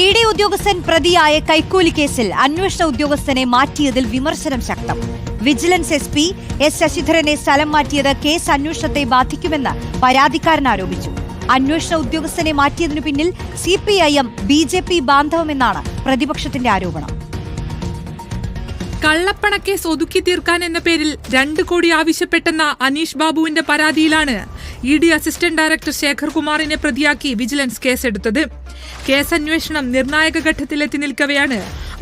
E D ഉദ്യോഗസ്ഥൻ പ്രതിയായ കൈക്കൂലി കേസിൽ അന്വേഷണ ഉദ്യോഗസ്ഥനെ മാറ്റിയതിൽ വിമർശനം ശക്തം. വിജിലൻസ് എസ് പി എസ് ശശിധരനെ സ്ഥലം മാറ്റിയത് കേസ് അന്വേഷണത്തെ ബാധിക്കുമെന്ന് പരാതിക്കാരൻ ആരോപിച്ചു. അന്വേഷണ ഉദ്യോഗസ്ഥനെ മാറ്റിയതിനു പിന്നിൽ C P I M B J P ബാന്ധവമെന്നാണ് പ്രതിപക്ഷത്തിന്റെ ആരോപണം. കള്ളപ്പണക്കേസ് ഒതുക്കി തീർക്കാൻ എന്ന പേരിൽ രണ്ട് കോടി ആവശ്യപ്പെട്ടെന്ന അനീഷ് ബാബുവിന്റെ പരാതിയിലാണ് E D assistant director Shekhar കുമാറിനെ പ്രതിയാക്കി വിജിലൻസ് കേസെടുത്തത്. കേസ് അന്വേഷണം നിർണായക ഘട്ടത്തിലെത്തി നിൽക്കവെയാണ്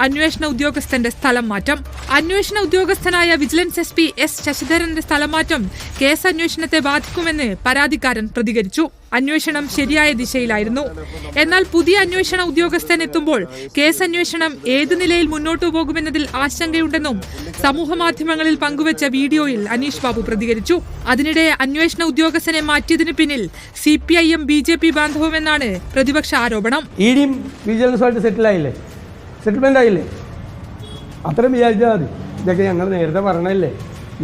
അന്വേഷണ ഉദ്യോഗസ്ഥന്റെ സ്ഥലം മാറ്റം. അന്വേഷണ ഉദ്യോഗസ്ഥനായ വിജിലൻസ് എസ് പി എസ് ശശിധരന്റെ സ്ഥലം മാറ്റം കേസ് അന്വേഷണത്തെ ബാധിക്കുമെന്ന് പരാതിക്കാരൻ പ്രതികരിച്ചു. അന്വേഷണം ശരിയായ ദിശയിലായിരുന്നു. എന്നാൽ പുതിയ അന്വേഷണ ഉദ്യോഗസ്ഥൻ എത്തുമ്പോൾ കേസ് അന്വേഷണം ഏത് നിലയിൽ മുന്നോട്ടു പോകുമെന്നതിൽ ആശങ്കയുണ്ടെന്നും സമൂഹ മാധ്യമങ്ങളിൽ പങ്കുവച്ച വീഡിയോയിൽ അനീഷ് ബാബു പ്രതികരിച്ചു. അതിനിടെ അന്വേഷണ ഉദ്യോഗസ്ഥനെ മാറ്റിയതിന് പിന്നിൽ C P I M B J P ബാന്ധവമെന്നാണ് പ്രതിപക്ഷ ആരോപണം. ഇ ഡിയും വിജിലൻസുമായിട്ട് സെറ്റിലായില്ലേ സെറ്റിൽമെന്റ് ആയില്ലേ? അത്രയും വിചാരിച്ചാൽ മതി. ഇതൊക്കെ ഞങ്ങൾ നേരത്തെ പറഞ്ഞല്ലേ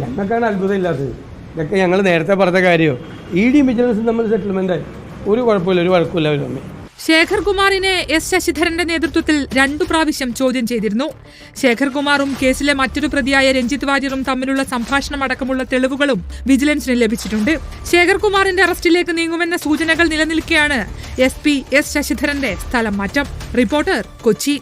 ഞങ്ങൾക്കാണ് അത്ഭുതമില്ലാത്തത് ഇതൊക്കെ ഞങ്ങൾ നേരത്തെ പറഞ്ഞ കാര്യമോ ഇ ഡിയും വിജിലൻസും തമ്മിൽ സെറ്റിൽമെന്റ് ആയി. ഒരു കുഴപ്പമില്ല ഒരു വഴക്കമില്ല അവർ തമ്മിൽ. ശേഖർ കുമാറിനെ എസ് ശശിധരന്റെ നേതൃത്വത്തിൽ രണ്ടു പ്രാവശ്യം ചോദ്യം ചെയ്തിരുന്നു. ശേഖർകുമാറും കേസിലെ മറ്റൊരു പ്രതിയായ രഞ്ജിത് വാര്യറും തമ്മിലുള്ള സംഭാഷണം അടക്കമുള്ള തെളിവുകളും വിജിലൻസിന് ലഭിച്ചിട്ടുണ്ട്. ശേഖർകുമാറിന്റെ അറസ്റ്റിലേക്ക് നീങ്ങുമെന്ന സൂചനകൾ നിലനിൽക്കെയാണ് എസ് പി എസ് ശശിധരന്റെ സ്ഥലം മാറ്റം. റിപ്പോർട്ടർ കൊച്ചി.